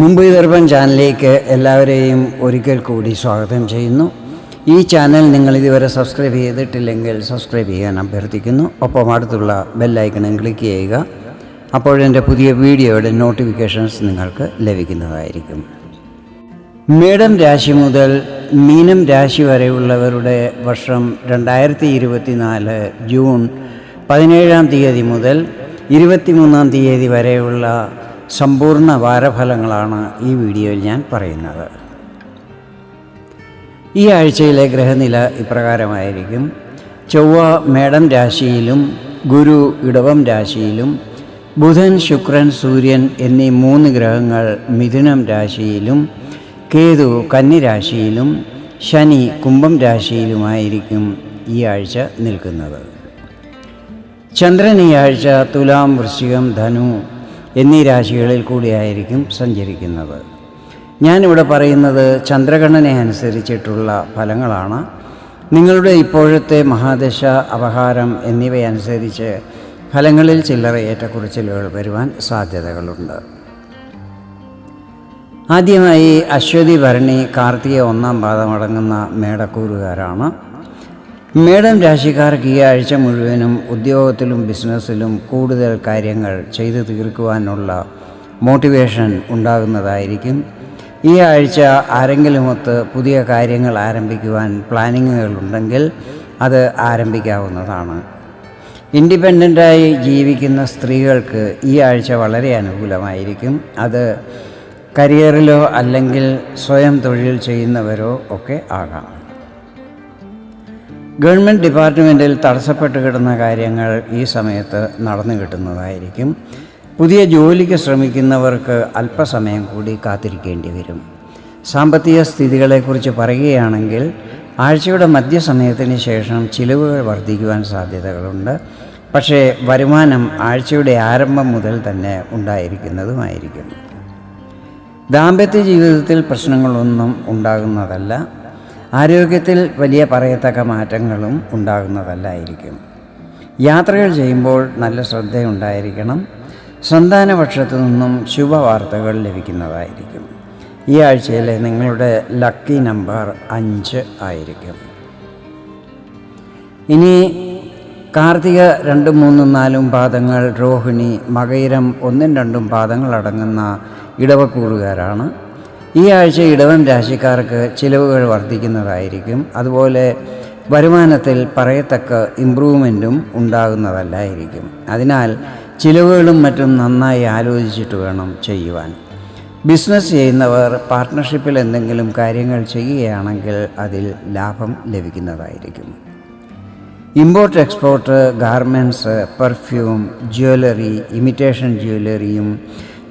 Mumbai Durban ചാനലിലേക്ക് എല്ലാവരെയും ഒരിക്കൽ കൂടി സ്വാഗതം ചെയ്യുന്നു. ഈ ചാനൽ നിങ്ങൾ ഇതുവരെ സബ്സ്ക്രൈബ് ചെയ്തിട്ടില്ലെങ്കിൽ സബ്സ്ക്രൈബ് ചെയ്യാൻ അഭ്യർത്ഥിക്കുന്നു. ഒപ്പം അടുത്തുള്ള ബെല്ലൈക്കണും ക്ലിക്ക് ചെയ്യുക. അപ്പോഴെന്റെ പുതിയ വീഡിയോയുടെ നോട്ടിഫിക്കേഷൻസ് നിങ്ങൾക്ക് ലഭിക്കുന്നതായിരിക്കും. മേടം രാശി മുതൽ മീനം രാശി വരെയുള്ളവരുടെ വർഷം രണ്ടായിരത്തി ഇരുപത്തിനാല് ജൂൺ പതിനേഴാം തീയതി മുതൽ ഇരുപത്തിമൂന്നാം തീയതി വരെയുള്ള സമ്പൂർണ വാരഫലങ്ങളാണ് ഈ വീഡിയോയിൽ ഞാൻ പറയുന്നത്. ഈ ആഴ്ചയിലെ ഗ്രഹനില ഇപ്രകാരമായിരിക്കും. ചൊവ്വ മേടം രാശിയിലും ഗുരു ഇടവം രാശിയിലും ബുധൻ ശുക്രൻ സൂര്യൻ എന്നീ മൂന്ന് ഗ്രഹങ്ങൾ മിഥുനം രാശിയിലും കേതു കന്നി രാശിയിലും ശനി കുംഭം രാശിയിലുമായിരിക്കും ഈ ആഴ്ച നിൽക്കുന്നത്. ചന്ദ്രൻ ഈ ആഴ്ച തുലാം വൃശ്ചികം ധനു എന്നീ രാശികളിൽ കൂടിയായിരിക്കും സഞ്ചരിക്കുന്നത്. ഞാനിവിടെ പറയുന്നത് ചന്ദ്രഗണനെ അനുസരിച്ചിട്ടുള്ള ഫലങ്ങളാണ്. നിങ്ങളുടെ ഇപ്പോഴത്തെ മഹാദശ അപഹാരം എന്നിവയനുസരിച്ച് ഫലങ്ങളിൽ ചില്ലറ ഏറ്റക്കുറച്ചിലുകൾ വരുവാൻ സാധ്യതകളുണ്ട്. ആദ്യമായി അശ്വതി ഭരണി കാർത്തിക ഒന്നാം പാദമടങ്ങുന്ന മേടക്കൂറുകാരാണ്. മേടം രാശിക്കാർക്ക് ഈ ആഴ്ച മുഴുവനും ഉദ്യോഗത്തിലും ബിസിനസ്സിലും കൂടുതൽ കാര്യങ്ങൾ ചെയ്തു തീർക്കുവാനുള്ള മോട്ടിവേഷൻ ഉണ്ടാകുന്നതായിരിക്കും. ഈ ആഴ്ച ആരെങ്കിലുമൊത്ത് പുതിയ കാര്യങ്ങൾ ആരംഭിക്കുവാൻ പ്ലാനിങ്ങുകളുണ്ടെങ്കിൽ അത് ആരംഭിക്കാവുന്നതാണ്. ഇൻഡിപെൻഡന്റായി ജീവിക്കുന്ന സ്ത്രീകൾക്ക് ഈ ആഴ്ച വളരെ അനുകൂലമായിരിക്കും. അത് കരിയറിലോ അല്ലെങ്കിൽ സ്വയം തൊഴിൽ ചെയ്യുന്നവരോ ഒക്കെ ആകാം. ഗവൺമെന്റ് ഡിപ്പാർട്ട്മെന്റിൽ തടസ്സപ്പെട്ട് കിടന്ന കാര്യങ്ങൾ ഈ സമയത്ത് നടന്നു കിട്ടുന്നതായിരിക്കും. പുതിയ ജോലിക്ക് ശ്രമിക്കുന്നവർക്ക് അല്പസമയം കൂടി കാത്തിരിക്കേണ്ടി വരും. സാമ്പത്തിക സ്ഥിതികളെക്കുറിച്ച് പറയുകയാണെങ്കിൽ ആഴ്ചയുടെ മധ്യസമയത്തിന് ശേഷം ചിലവുകൾ വർദ്ധിക്കുവാൻ സാധ്യതകളുണ്ട്. പക്ഷേ വരുമാനം ആഴ്ചയുടെ ആരംഭം മുതൽ തന്നെ ഉണ്ടായിരിക്കുന്നതുമായിരിക്കും. ദാമ്പത്യ ജീവിതത്തിൽ പ്രശ്നങ്ങളൊന്നും ഉണ്ടാകുന്നതല്ല. ആരോഗ്യത്തിൽ വലിയ പറയത്തക്ക മാറ്റങ്ങളും ഉണ്ടാകുന്നതല്ലായിരിക്കും. യാത്രകൾ ചെയ്യുമ്പോൾ നല്ല ശ്രദ്ധയുണ്ടായിരിക്കണം. സന്താനപക്ഷത്തു നിന്നും ശുഭവാർത്തകൾ ലഭിക്കുന്നതായിരിക്കും. ഈ ആഴ്ചയിലെ നിങ്ങളുടെ ലക്കി നമ്പർ അഞ്ച് ആയിരിക്കും. ഇനി കാർത്തിക രണ്ടും മൂന്നും നാലും പാദങ്ങൾ രോഹിണി മകയിരം ഒന്നും രണ്ടും പാദങ്ങൾ അടങ്ങുന്ന ഇടവക്കൂറുകാരാണ്. ഈ ആഴ്ച ഇടവൻ രാശിക്കാർക്ക് ചിലവുകൾ വർദ്ധിക്കുന്നതായിരിക്കും. അതുപോലെ വരുമാനത്തിൽ പറയത്തക്ക ഇമ്പ്രൂവ്മെന്റും ഉണ്ടാകുന്നതല്ലായിരിക്കും. അതിനാൽ ചിലവുകളും മറ്റും നന്നായി ആലോചിച്ചിട്ട് വേണം ചെയ്യുവാൻ. ബിസിനസ് ചെയ്യുന്നവർ പാർട്ട്ണർഷിപ്പിൽ എന്തെങ്കിലും കാര്യങ്ങൾ ചെയ്യുകയാണെങ്കിൽ അതിൽ ലാഭം ലഭിക്കുന്നതായിരിക്കും. Import export garments perfume jewellery imitation ജ്വല്ലറിയും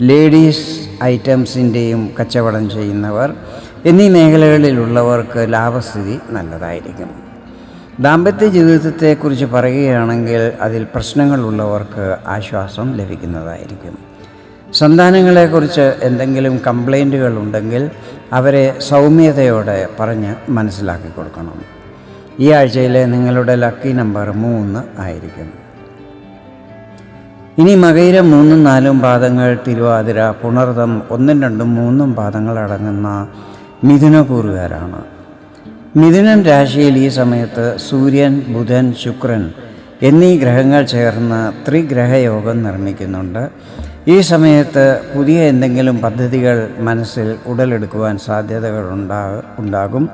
ladies ഐറ്റംസിന്റെയും കച്ചവടം ചെയ്യുന്നവർ എന്നീ മേഖലകളിലുള്ളവർക്ക് ലാഭസ്ഥിതി നല്ലതായിരിക്കും. ദാമ്പത്യ ജീവിതത്തെക്കുറിച്ച് പറയുകയാണെങ്കിൽ അതിൽ പ്രശ്നങ്ങളുള്ളവർക്ക് ആശ്വാസം ലഭിക്കുന്നതായിരിക്കും. സന്താനങ്ങളെക്കുറിച്ച് എന്തെങ്കിലും കംപ്ലൈന്റുകൾ ഉണ്ടെങ്കിൽ അവരെ സൗമ്യതയോടെ പറഞ്ഞ് മനസ്സിലാക്കി കൊടുക്കണം. ഈ ആഴ്ചയിലെ നിങ്ങളുടെ ലക്കി നമ്പർ മൂന്ന് ആയിരിക്കും. ഇനി മകയിരം മൂന്നും നാലും പാദങ്ങൾ തിരുവാതിര പുണർതം ഒന്നും രണ്ടും മൂന്നും പാദങ്ങൾ അടങ്ങുന്ന മിഥുനകൂറുകാരാണ് മിഥുനൻ രാശിയിൽ ഈ സമയത്ത് സൂര്യൻ ബുധൻ ശുക്രൻ എന്നീ ഗ്രഹങ്ങൾ ചേർന്ന് ത്രിഗ്രഹയോഗം നിർമ്മിക്കുന്നുണ്ട്. ഈ സമയത്ത് പുതിയ എന്തെങ്കിലും പദ്ധതികൾ മനസ്സിൽ ഉടലെടുക്കുവാൻ സാധ്യതകൾ ഉണ്ടാകും.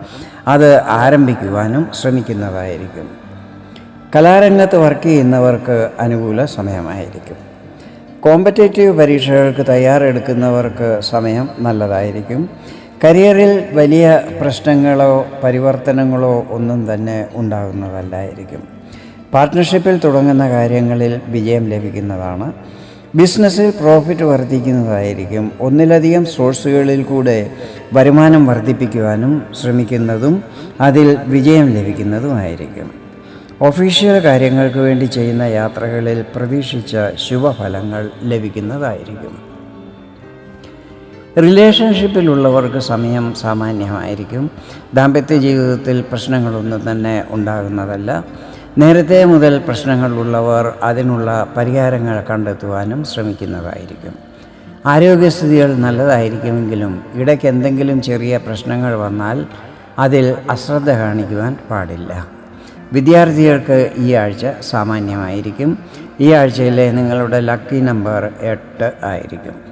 അത് ആരംഭിക്കുവാനും ശ്രമിക്കുന്നതായിരിക്കും. കലാരംഗത്ത് വർക്ക് ചെയ്യുന്നവർക്ക് അനുകൂല സമയമായിരിക്കും. കോമ്പറ്റേറ്റീവ് പരീക്ഷകൾക്ക് തയ്യാറെടുക്കുന്നവർക്ക് സമയം നല്ലതായിരിക്കും. കരിയറിൽ വലിയ പ്രശ്നങ്ങളോ പരിവർത്തനങ്ങളോ ഒന്നും തന്നെ ഉണ്ടാകുന്നതല്ലായിരിക്കും. പാർട്ട്ണർഷിപ്പിൽ തുടങ്ങുന്ന കാര്യങ്ങളിൽ വിജയം ലഭിക്കുന്നതാണ്. ബിസിനസ്സിൽ പ്രോഫിറ്റ് വർദ്ധിക്കുന്നതായിരിക്കും. ഒന്നിലധികം സോഴ്സുകളിൽ കൂടെ വരുമാനം വർദ്ധിപ്പിക്കുവാനും ശ്രമിക്കുന്നതും അതിൽ വിജയം ലഭിക്കുന്നതുമായിരിക്കും. ഒഫീഷ്യൽ കാര്യങ്ങൾക്ക് വേണ്ടി ചെയ്യുന്ന യാത്രകളിൽ പ്രതീക്ഷിച്ച ശുഭഫലങ്ങൾ ലഭിക്കുന്നതായിരിക്കും. റിലേഷൻഷിപ്പിലുള്ളവർക്ക് സമയം സാമാന്യമായിരിക്കും. ദാമ്പത്യ ജീവിതത്തിൽ പ്രശ്നങ്ങളൊന്നും തന്നെ ഉണ്ടാകുന്നതല്ല. നേരത്തെ മുതൽ പ്രശ്നങ്ങളുള്ളവർ അതിനുള്ള പരിഹാരങ്ങൾ കണ്ടെത്തുവാനും ശ്രമിക്കുന്നതായിരിക്കും. ആരോഗ്യസ്ഥിതികൾ നല്ലതായിരിക്കുമെങ്കിലും ഇടയ്ക്ക് എന്തെങ്കിലും ചെറിയ പ്രശ്നങ്ങൾ വന്നാൽ അതിൽ അശ്രദ്ധ കാണിക്കുവാൻ പാടില്ല. വിദ്യാർത്ഥികൾക്ക് ഈ ആഴ്ച സാമാന്യമായിരിക്കും. ഈ ആഴ്ചയിലെ നിങ്ങളുടെ ലക്കി നമ്പർ എട്ട് ആയിരിക്കും.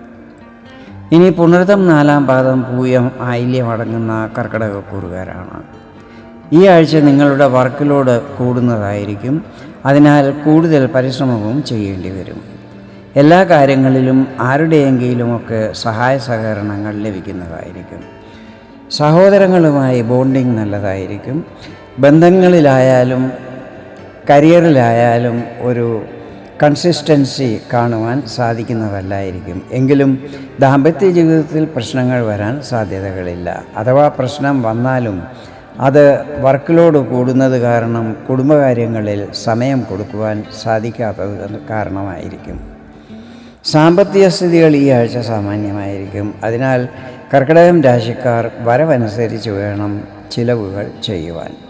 ഇനി പുണർതം നാലാം പാദം പൂയം ആയില്യം അടങ്ങുന്ന കർക്കിടകക്കൂറുകാരാണ്. ഈ ആഴ്ച നിങ്ങളുടെ വർക്ക് ലോഡ് കൂടുന്നതായിരിക്കും. അതിനാൽ കൂടുതൽ പരിശ്രമവും ചെയ്യേണ്ടി വരും. എല്ലാ കാര്യങ്ങളിലും ആരുടെയെങ്കിലുമൊക്കെ സഹായ സഹകരണങ്ങൾ ലഭിക്കുന്നതായിരിക്കും. സഹോദരങ്ങളുമായി ബോണ്ടിങ് നല്ലതായിരിക്കും. ബന്ധങ്ങളിലായാലും കരിയറിലായാലും ഒരു കൺസിസ്റ്റൻസി കാണുവാൻ സാധിക്കുന്നതല്ലായിരിക്കും. എങ്കിലും ദാമ്പത്യ ജീവിതത്തിൽ പ്രശ്നങ്ങൾ വരാൻ സാധ്യതകളില്ല. അഥവാ പ്രശ്നം വന്നാലും അത് വർക്ക് ലോഡ് കൂടുന്നത് കാരണം കുടുംബകാര്യങ്ങളിൽ സമയം കൊടുക്കുവാൻ സാധിക്കാത്തത് കാരണമായിരിക്കും. സാമ്പത്തിക സ്ഥിതികൾ ഈ ആഴ്ച സാമാന്യമായിരിക്കും. അതിനാൽ കർക്കിടകം രാശിക്കാർ വരവനുസരിച്ച് വേണം ചിലവുകൾ ചെയ്യുവാൻ.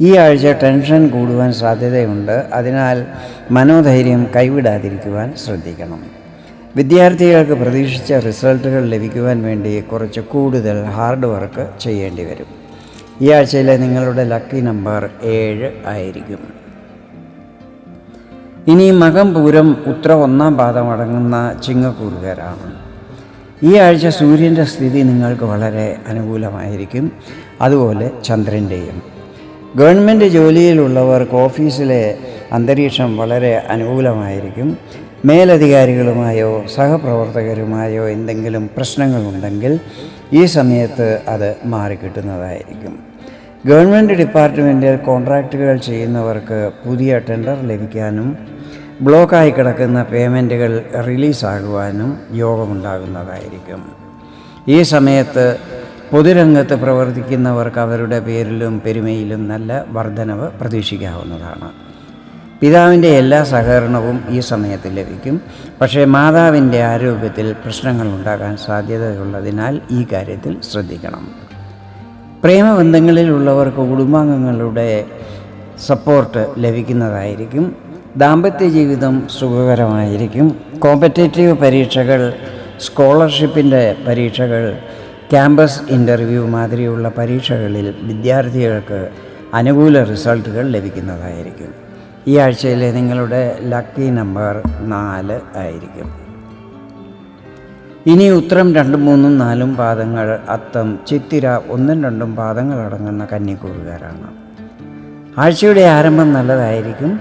ഈ ആഴ്ച ടെൻഷൻ കൂടുവാൻ സാധ്യതയുണ്ട്. അതിനാൽ മനോധൈര്യം കൈവിടാതിരിക്കുവാൻ ശ്രദ്ധിക്കണം. വിദ്യാർത്ഥികൾക്ക് പ്രതീക്ഷിച്ച റിസൾട്ടുകൾ ലഭിക്കുവാൻ വേണ്ടി കുറച്ച് കൂടുതൽ ഹാർഡ് വർക്ക് ചെയ്യേണ്ടി വരും. ഈ ആഴ്ചയിലെ നിങ്ങളുടെ ലക്കി നമ്പർ ഏഴ് ആയിരിക്കും. ഇനി മകം പൂരം ഉത്ര ഒന്നാം പാദം അടങ്ങുന്ന ചിങ്ങക്കൂറുകാരാണ്. ഈ ആഴ്ച സൂര്യന്റെ സ്ഥിതി നിങ്ങൾക്ക് വളരെ അനുകൂലമായിരിക്കും. അതുപോലെ ചന്ദ്രന്റെയും ഗവൺമെന്റ് ജോലിയിലുള്ളവർക്ക് ഓഫീസിലെ അന്തരീക്ഷം വളരെ അനുകൂലമായിരിക്കും. മേലധികാരികളുമായോ സഹപ്രവർത്തകരുമായോ എന്തെങ്കിലും പ്രശ്നങ്ങളുണ്ടെങ്കിൽ ഈ സമയത്ത് അത് മാറിക്കിട്ടുന്നതായിരിക്കും. ഗവൺമെന്റ് ഡിപ്പാർട്ട്മെന്റിൽ കോൺട്രാക്റ്റുകൾ ചെയ്യുന്നവർക്ക് പുതിയ ടെൻഡർ ലഭിക്കാനും ബ്ലോക്കായി കിടക്കുന്ന പേയ്മെന്റുകൾ റിലീസാകുവാനും യോഗമുണ്ടാകുന്നതായിരിക്കും. ഈ സമയത്ത് പൊതുരംഗത്ത് പ്രവർത്തിക്കുന്നവർക്ക് അവരുടെ പേരിലും പെരുമയിലും നല്ല വർധനവ് പ്രതീക്ഷിക്കാവുന്നതാണ്. പിതാവിന്റെ എല്ലാ സഹകരണവും ഈ സമയത്ത് ലഭിക്കും. പക്ഷേ മാതാവിന്റെ ആരോഗ്യത്തിൽ പ്രശ്നങ്ങൾ ഉണ്ടാകാൻ സാധ്യതയുള്ളതിനാൽ ഈ കാര്യത്തിൽ ശ്രദ്ധിക്കണം. പ്രേമബന്ധങ്ങളിലുള്ളവർക്ക് കുടുംബാംഗങ്ങളുടെ സപ്പോർട്ട് ലഭിക്കുന്നതായിരിക്കും. ദാമ്പത്യ ജീവിതം സുഖകരമായിരിക്കും. കോമ്പറ്റേറ്റീവ് പരീക്ഷകൾ സ്കോളർഷിപ്പിന്റെ പരീക്ഷകൾ ക്യാമ്പസ് ഇന്റർവ്യൂ മാതിരിയുള്ള പരീക്ഷകളിൽ വിദ്യാർത്ഥികൾക്ക് അനുകൂല റിസൾട്ടുകൾ ലഭിക്കുന്നതായിരിക്കും. ഈ ആഴ്ചയിലെ നിങ്ങളുടെ ലക്കി നമ്പർ നാല് ആയിരിക്കും. ഇനി ഉത്തരം രണ്ടും മൂന്നും നാലും പാദങ്ങൾ അത്തം ചിത്തിര ഒന്നും രണ്ടും പാദങ്ങൾ അടങ്ങുന്ന കന്നിക്കൂറുകാരാണ്. ആഴ്ചയുടെ ആരംഭം നല്ലതായിരിക്കും.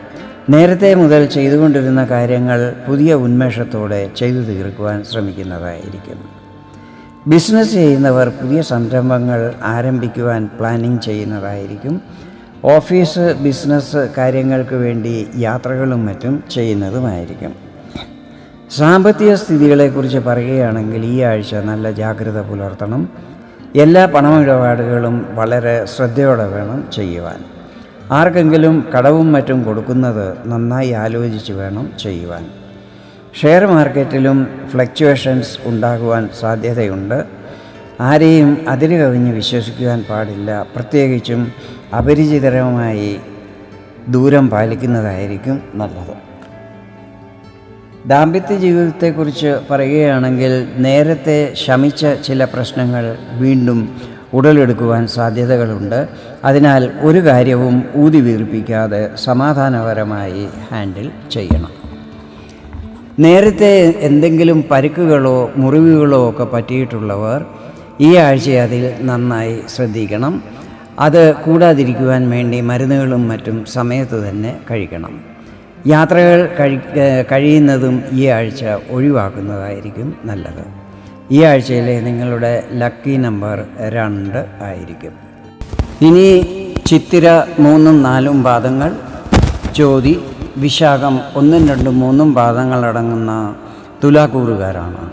നേരത്തെ മുതൽ ചെയ്തുകൊണ്ടിരുന്ന കാര്യങ്ങൾ പുതിയ ഉന്മേഷത്തോടെ ചെയ്തു തീർക്കുവാൻ ശ്രമിക്കുന്നതായിരിക്കും. ബിസിനസ് ചെയ്യുന്നവർ പുതിയ സംരംഭങ്ങൾ ആരംഭിക്കുവാൻ പ്ലാനിങ് ചെയ്യുന്നതായിരിക്കും. ഓഫീസ് ബിസിനസ് കാര്യങ്ങൾക്ക് വേണ്ടി യാത്രകളും മറ്റും ചെയ്യുന്നതുമായിരിക്കും. സാമ്പത്തിക സ്ഥിതികളെക്കുറിച്ച് പറയുകയാണെങ്കിൽ ഈ ആഴ്ച നല്ല ജാഗ്രത പുലർത്തണം. എല്ലാ പണമിടപാടുകളും വളരെ ശ്രദ്ധയോടെ വേണം ചെയ്യുവാൻ. ആർക്കെങ്കിലും കടവും മറ്റും കൊടുക്കുന്നത് നന്നായി ആലോചിച്ച് വേണം ചെയ്യുവാൻ. ഷെയർ മാർക്കറ്റിലും ഫ്ലക്ച്വേഷൻസ് ഉണ്ടാകുവാൻ സാധ്യതയുണ്ട്. ആരെയും അതിര് കവിഞ്ഞ് വിശ്വസിക്കുവാൻ പാടില്ല. പ്രത്യേകിച്ചും അപരിചിതരമായി ദൂരം പാലിക്കുന്നതായിരിക്കും നല്ലത്. ദാമ്പത്യ ജീവിതത്തെക്കുറിച്ച് പറയുകയാണെങ്കിൽ നേരത്തെ ശമിച്ച ചില പ്രശ്നങ്ങൾ വീണ്ടും ഉടലെടുക്കുവാൻ സാധ്യതകളുണ്ട്. അതിനാൽ ഒരു കാര്യവും ഊതി വീർപ്പിക്കാതെ സമാധാനപരമായി ഹാൻഡിൽ ചെയ്യണം. നേരത്തെ എന്തെങ്കിലും പരുക്കുകളോ മുറിവുകളോ ഒക്കെ പറ്റിയിട്ടുള്ളവർ ഈ ആഴ്ച അതിൽ നന്നായി ശ്രദ്ധിക്കണം. അത് കൂടാതിരിക്കുവാൻ വേണ്ടി മരുന്നുകളും മറ്റും സമയത്ത് തന്നെ കഴിക്കണം. യാത്രകൾ കഴി കഴിയുന്നതും ഈ ആഴ്ച ഒഴിവാക്കുന്നതായിരിക്കും നല്ലത്. ഈ ആഴ്ചയിലെ നിങ്ങളുടെ ലക്കി നമ്പർ രണ്ട് ആയിരിക്കും. ഇനി ചിത്തിര മൂന്നും നാലും പാദങ്ങൾ ചോതി വിശാഖം ഒന്നും രണ്ടും മൂന്നും പാദങ്ങളടങ്ങുന്ന തുലാക്കൂറുകാരാണ്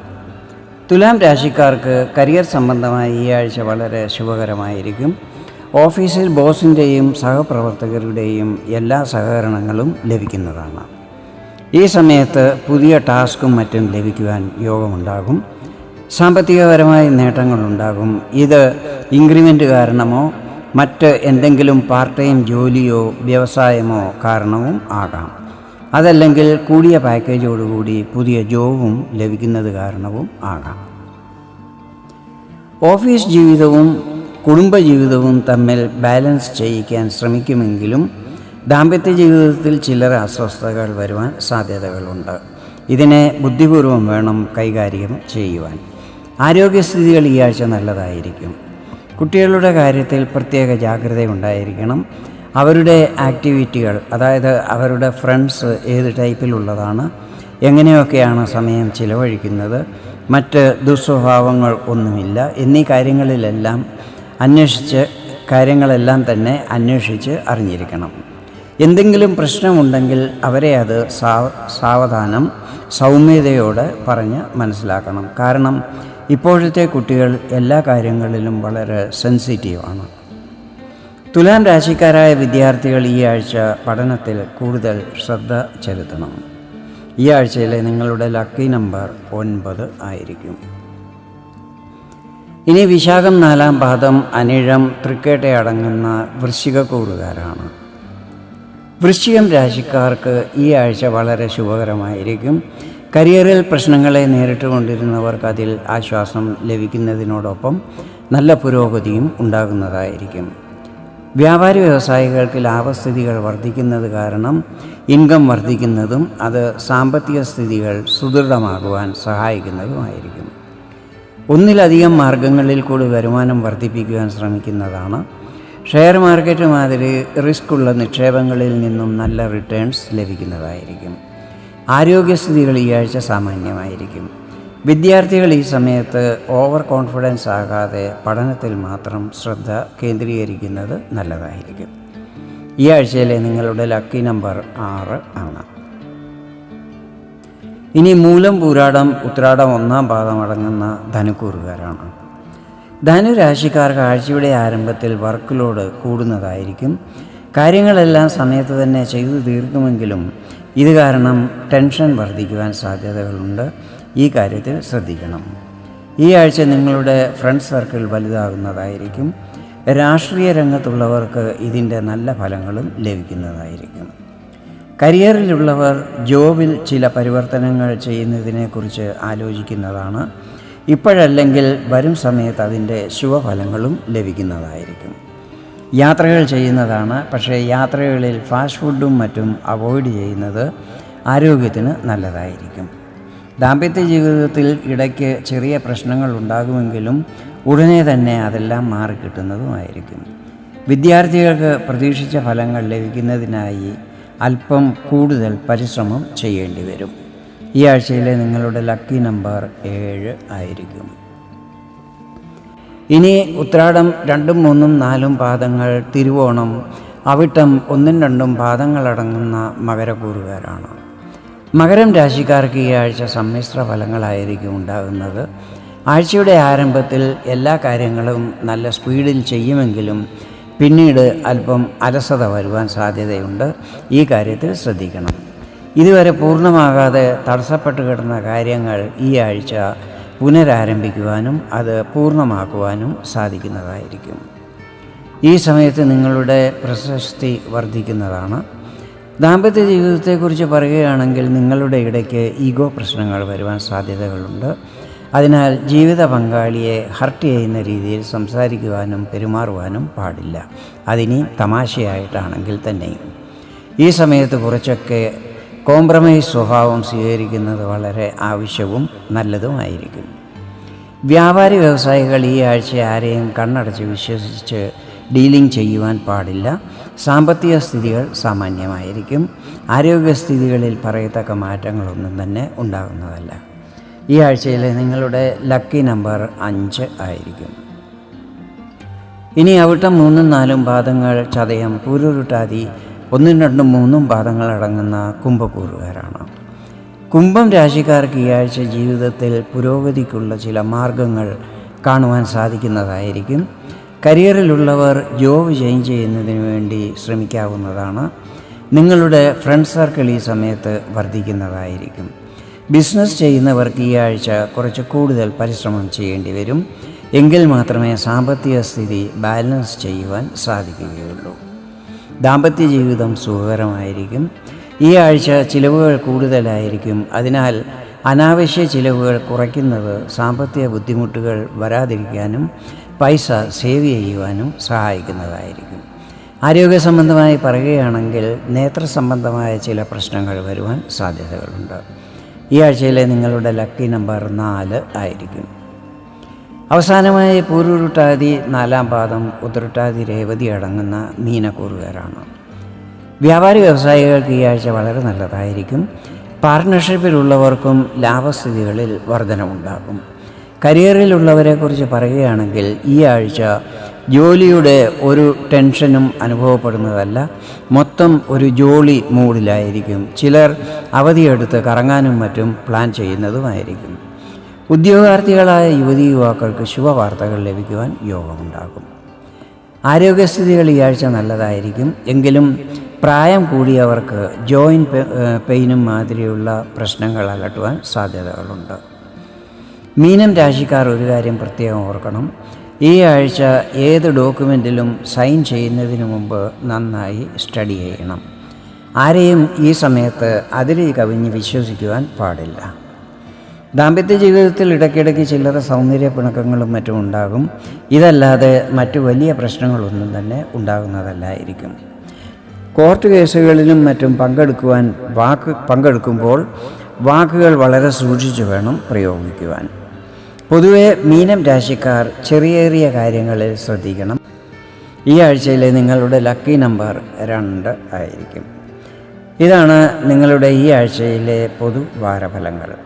തുലാം രാശിക്കാർക്ക് കരിയർ സംബന്ധമായി ഈ ആഴ്ച വളരെ ശുഭകരമായിരിക്കും. ഓഫീസിൽ ബോസിന്റെയും സഹപ്രവർത്തകരുടെയും എല്ലാ സഹകരണങ്ങളും ലഭിക്കുന്നതാണ്. ഈ സമയത്ത് പുതിയ ടാസ്കും മറ്റും ലഭിക്കുവാൻ യോഗമുണ്ടാകും. സാമ്പത്തികപരമായ നേട്ടങ്ങളുണ്ടാകും. ഇത് ഇൻക്രിമെന്റ് കാരണമോ മറ്റ് എന്തെങ്കിലും പാർട്ട് ടൈം ജോലിയോ വ്യവസായമോ കാരണവും ആകാം. അതല്ലെങ്കിൽ കൂടിയ പാക്കേജോടുകൂടി പുതിയ ജോബും ലഭിക്കുന്നത് കാരണവും ആകാം. ഓഫീസ് ജീവിതവും കുടുംബജീവിതവും തമ്മിൽ ബാലൻസ് ചെയ്യിക്കാൻ ശ്രമിക്കുമെങ്കിലും ദാമ്പത്യ ജീവിതത്തിൽ ചിലർ അസ്വസ്ഥതകൾ വരുവാൻ സാധ്യതകളുണ്ട്. ഇതിനെ ബുദ്ധിപൂർവം വേണം കൈകാര്യം ചെയ്യുവാൻ. ആരോഗ്യസ്ഥിതികൾ ഈ ആഴ്ച നല്ലതായിരിക്കും. കുട്ടികളുടെ കാര്യത്തിൽ പ്രത്യേക ജാഗ്രത ഉണ്ടായിരിക്കണം അവരുടെ ആക്ടിവിറ്റികൾ അതായത് അവരുടെ ഫ്രണ്ട്സ് ഏത് ടൈപ്പിലുള്ളതാണ് എങ്ങനെയൊക്കെയാണ് സമയം ചിലവഴിക്കുന്നത് മറ്റ് ദുസ്വഭാവങ്ങൾ ഒന്നുമില്ല എന്നീ കാര്യങ്ങളിലെല്ലാം അന്വേഷിച്ച് കാര്യങ്ങളെല്ലാം തന്നെ അന്വേഷിച്ച് അറിഞ്ഞിരിക്കണം. എന്തെങ്കിലും പ്രശ്നമുണ്ടെങ്കിൽ അവരെ അത് സാവ സാവധാനം സൗമ്യതയോടെ പറഞ്ഞ് മനസ്സിലാക്കണം. കാരണം ഇപ്പോഴത്തെ കുട്ടികൾ എല്ലാ കാര്യങ്ങളിലും വളരെ സെൻസിറ്റീവാണ്. തുലാം രാശിക്കാരായ വിദ്യാർത്ഥികൾ ഈ ആഴ്ച പഠനത്തിൽ കൂടുതൽ ശ്രദ്ധ ചെലുത്തണം. ഈ ആഴ്ചയിലെ നിങ്ങളുടെ ലക്കി നമ്പർ ഒൻപത് ആയിരിക്കും. ഇനി വിശാഖം നാലാം പാദം അനിഴം തൃക്കേട്ടയടങ്ങുന്ന വൃശ്ചികക്കൂറുകാരാണ് വൃശ്ചികം രാശിക്കാർക്ക് ഈ ആഴ്ച വളരെ ശുഭകരമായിരിക്കും. കരിയറിൽ പ്രശ്നങ്ങളെ നേരിട്ട് കൊണ്ടിരുന്നവർക്ക് അതിൽ ആശ്വാസം ലഭിക്കുന്നതിനോടൊപ്പം നല്ല പുരോഗതിയും ഉണ്ടാകുന്നതായിരിക്കും. വ്യാപാരി വ്യവസായികൾക്ക് ലാഭസ്ഥിതികൾ വർദ്ധിക്കുന്നത് കാരണം ഇൻകം വർദ്ധിക്കുന്നതും അത് സാമ്പത്തിക സ്ഥിതികൾ സുദൃഢമാകുവാൻ സഹായിക്കുന്നതുമായിരിക്കും. ഒന്നിലധികം മാർഗങ്ങളിൽ കൂടി വരുമാനം വർദ്ധിപ്പിക്കുവാൻ ശ്രമിക്കുന്നതാണ്. ഷെയർ മാർക്കറ്റ് മാതിരി റിസ്ക് ഉള്ള നിക്ഷേപങ്ങളിൽ നിന്നും നല്ല റിട്ടേൺസ് ലഭിക്കുന്നതായിരിക്കും. ആരോഗ്യസ്ഥിതികൾ ഈ ആഴ്ച സാമാന്യമായിരിക്കും. വിദ്യാർത്ഥികൾ ഈ സമയത്ത് ഓവർ കോൺഫിഡൻസ് ആകാതെ പഠനത്തിൽ മാത്രം ശ്രദ്ധ കേന്ദ്രീകരിക്കുന്നത് നല്ലതായിരിക്കും. ഈ ആഴ്ചയിലെ നിങ്ങളുടെ ലക്കി നമ്പർ ആറ് ആണ്. ഇനി മൂലം പൂരാടം ഉത്രാടം ഒന്നാം പാദം അടങ്ങുന്ന ധനുക്കൂറുകാരാണ്. ധനുരാശിക്കാർക്ക് ആഴ്ചയുടെ ആരംഭത്തിൽ വർക്ക് ലോഡ് കൂടുന്നതായിരിക്കും. കാര്യങ്ങളെല്ലാം സമയത്ത് തന്നെ ചെയ്തു തീർക്കുമെങ്കിലും ഇത് കാരണം ടെൻഷൻ വർദ്ധിക്കുവാൻ സാധ്യതകളുണ്ട്. ഈ കാര്യത്തിൽ ശ്രദ്ധിക്കണം. ഈ ആഴ്ച നിങ്ങളുടെ ഫ്രണ്ട് സർക്കിൾ വലുതാകുന്നതായിരിക്കും. രാഷ്ട്രീയ രംഗത്തുള്ളവർക്ക് ഇതിന്റെ നല്ല ഫലങ്ങളും ലഭിക്കുന്നതായിരിക്കും. കരിയറിലുള്ളവർ ജോബിൽ ചില പരിവർത്തനങ്ങൾ ചെയ്യുന്നതിനെക്കുറിച്ച് ആലോചിക്കുന്നതാണ്. ഇപ്പോഴല്ലെങ്കിൽ വരും സമയത്ത് അതിന്റെ ശുഭഫലങ്ങളും ലഭിക്കുന്നതായിരിക്കും. യാത്രകൾ ചെയ്യുന്നതാണ്. പക്ഷേ യാത്രകളിൽ ഫാസ്റ്റ് ഫുഡും മറ്റും അവോയ്ഡ് ചെയ്യുന്നത് ആരോഗ്യത്തിന് നല്ലതായിരിക്കും. ദാമ്പത്യ ജീവിതത്തിൽ ഇടയ്ക്ക് ചെറിയ പ്രശ്നങ്ങൾ ഉണ്ടാകുമെങ്കിലും ഉടനെ തന്നെ അതെല്ലാം മാറിക്കിട്ടുന്നതുമായിരിക്കും വിദ്യാർത്ഥികൾക്ക് പ്രതീക്ഷിച്ച ഫലങ്ങൾ ലഭിക്കുന്നതിനായി അല്പം കൂടുതൽ പരിശ്രമം ചെയ്യേണ്ടി വരും. ഈ ആഴ്ചയിലെ നിങ്ങളുടെ ലക്കി നമ്പർ ഏഴ് ആയിരിക്കും. ഇനി ഉത്രാടം രണ്ടും മൂന്നും നാലും പാദങ്ങൾ തിരുവോണം അവിട്ടം ഒന്നും രണ്ടും പാദങ്ങളടങ്ങുന്ന മകരക്കൂറുകാരാണ് മകരം രാശിക്കാർക്ക് ഈ ആഴ്ച സമ്മിശ്ര ഫലങ്ങളായിരിക്കും ഉണ്ടാകുന്നത്. ആഴ്ചയുടെ ആരംഭത്തിൽ എല്ലാ കാര്യങ്ങളും നല്ല സ്പീഡിൽ ചെയ്യുമെങ്കിലും പിന്നീട് അല്പം അലസത വരുവാൻ സാധ്യതയുണ്ട്. ഈ കാര്യത്തിൽ ശ്രദ്ധിക്കണം. ഇതുവരെ പൂർണമാകാതെ തടസ്സപ്പെട്ട് കിടന്ന കാര്യങ്ങൾ ഈ ആഴ്ച പുനരാരംഭിക്കുവാനും അത് പൂർണമാക്കുവാനും സാധിക്കുന്നതായിരിക്കും. ഈ സമയത്ത് നിങ്ങളുടെ പ്രശസ്തി വർദ്ധിക്കുന്നതാണ്. ദാമ്പത്യ ജീവിതത്തെക്കുറിച്ച് പറയുകയാണെങ്കിൽ നിങ്ങളുടെ ഇടയ്ക്ക് ഈഗോ പ്രശ്നങ്ങൾ വരുവാൻ സാധ്യതകളുണ്ട്. അതിനാൽ ജീവിത പങ്കാളിയെ ഹർട്ട് ചെയ്യുന്ന രീതിയിൽ സംസാരിക്കുവാനും പെരുമാറുവാനും പാടില്ല. അതിനി തമാശയായിട്ടാണെങ്കിൽ തന്നെയും. ഈ സമയത്ത് കുറച്ചൊക്കെ കോംപ്രമൈസ് സ്വഭാവം സ്വീകരിക്കുന്നത് വളരെ ആവശ്യവും നല്ലതുമായിരിക്കും. വ്യാപാരി വ്യവസായികൾ ഈ ആഴ്ച ആരെയും കണ്ണടച്ച് വിശ്വസിച്ച് ഡീലിംഗ് ചെയ്യുവാൻ പാടില്ല. സാമ്പത്തിക സ്ഥിതികൾ സാമാന്യമായിരിക്കും. ആരോഗ്യസ്ഥിതികളിൽ പറയത്തക്ക മാറ്റങ്ങളൊന്നും തന്നെ ഉണ്ടാകുന്നതല്ല. ഈ ആഴ്ചയിലെ നിങ്ങളുടെ ലക്കി നമ്പർ അഞ്ച് ആയിരിക്കും. ഇനി അവിട്ടം മൂന്നും നാലും പാദങ്ങൾ ചതയം പൂരുരുട്ടാതി ഒന്നും രണ്ടും മൂന്നും പാദങ്ങൾ അടങ്ങുന്ന കുംഭക്കൂറുകാരാണ്. കുംഭം രാശിക്കാർക്ക് ഈ ആഴ്ച ജീവിതത്തിൽ പുരോഗതിക്കുള്ള ചില മാർഗങ്ങൾ കാണുവാൻ സാധിക്കുന്നതായിരിക്കും. കരിയറിലുള്ളവർ ജോബ് ചേഞ്ച് ചെയ്യുന്നതിന് വേണ്ടി ശ്രമിക്കാവുന്നതാണ്. നിങ്ങളുടെ ഫ്രണ്ട് സർക്കിൾ ഈ സമയത്ത് വർദ്ധിക്കുന്നതായിരിക്കും. ബിസിനസ് ചെയ്യുന്നവർക്ക് ഈ ആഴ്ച കുറച്ച് കൂടുതൽ പരിശ്രമം ചെയ്യേണ്ടി വരും. എങ്കിൽ മാത്രമേ സാമ്പത്തിക സ്ഥിതി ബാലൻസ് ചെയ്യുവാൻ സാധിക്കുകയുള്ളൂ. ദാമ്പത്യ ജീവിതം സുഖകരമായിരിക്കും. ഈ ആഴ്ച ചിലവുകൾ കൂടുതലായിരിക്കും. അതിനാൽ അനാവശ്യ ചിലവുകൾ കുറയ്ക്കുന്നത് സാമ്പത്തിക ബുദ്ധിമുട്ടുകൾ വരാതിരിക്കാനും പൈസ സേവ് ചെയ്യുവാനും സഹായിക്കുന്നതായിരിക്കും. ആരോഗ്യ സംബന്ധമായി പറയുകയാണെങ്കിൽ നേത്ര സംബന്ധമായ ചില പ്രശ്നങ്ങൾ വരുവാൻ സാധ്യതകളുണ്ട്. ഈ ആഴ്ചയിലെ നിങ്ങളുടെ ലക്കി നമ്പർ നാല് ആയിരിക്കും. അവസാനമായി പൂരുരുട്ടാതി നാലാം പാദം ഉത്തരട്ടാതി രേവതി അടങ്ങുന്ന മീനക്കൂറുകാരാണ്. വ്യാപാരി വ്യവസായികൾക്ക് ഈ ആഴ്ച വളരെ നല്ലതായിരിക്കും. പാർട്ട്ണർഷിപ്പിലുള്ളവർക്കും ലാഭസ്ഥിതികളിൽ വർധനമുണ്ടാകും കരിയറിലുള്ളവരെക്കുറിച്ച് പറയുകയാണെങ്കിൽ ഈ ആഴ്ച ജോലിയുടെ ഒരു ടെൻഷനും അനുഭവപ്പെടുന്നതല്ല. മൊത്തം ഒരു ജോളി മൂഡിലായിരിക്കും. ചിലർ അവധിയെടുത്ത് കറങ്ങാനും മറ്റും പ്ലാൻ ചെയ്യുന്നതുമായിരിക്കും. ഉദ്യോഗാർത്ഥികളായ യുവതി യുവാക്കൾക്ക് ശുഭവാർത്തകൾ ലഭിക്കുവാൻ യോഗമുണ്ടാകും. ആരോഗ്യസ്ഥിതികൾ ഈ ആഴ്ച നല്ലതായിരിക്കും. എങ്കിലും പ്രായം കൂടിയവർക്ക് ജോയിന്റ് പെയിനും മാതിരിയുള്ള പ്രശ്നങ്ങൾ അലട്ടുവാൻ സാധ്യതകളുണ്ട്. മീനം രാശിക്കാർ ഒരു കാര്യം പ്രത്യേകം ഓർക്കണം. ഈ ആഴ്ച ഏത് ഡോക്യുമെന്റിലും സൈൻ ചെയ്യുന്നതിന് മുമ്പ് നന്നായി സ്റ്റഡി ചെയ്യണം. ആരെയും ഈ സമയത്ത് അതിരി കവിഞ്ഞ് വിശ്വസിക്കുവാൻ പാടില്ല. ദാമ്പത്യ ജീവിതത്തിൽ ഇടയ്ക്കിടയ്ക്ക് ചില്ലറ സൗന്ദര്യ പിണക്കങ്ങളും മറ്റും ഉണ്ടാകും. ഇതല്ലാതെ മറ്റു വലിയ പ്രശ്നങ്ങളൊന്നും തന്നെ ഉണ്ടാകുന്നതല്ലായിരിക്കും. കോർട്ട് കേസുകളിലും മറ്റും പങ്കെടുക്കുവാൻ വാക്ക് പങ്കെടുക്കുമ്പോൾ വാക്കുകൾ വളരെ സൂക്ഷിച്ചു വേണം പ്രയോഗിക്കുവാൻ. പൊതുവെ മീനം രാശിക്കാർ ചെറിയ ചെറിയ കാര്യങ്ങളിൽ ശ്രദ്ധിക്കണം. ഈ ആഴ്ചയിലെ നിങ്ങളുടെ ലക്കി നമ്പർ രണ്ട് ആയിരിക്കും. ഇതാണ് നിങ്ങളുടെ ഈ ആഴ്ചയിലെ പൊതു വാരഫലങ്ങൾ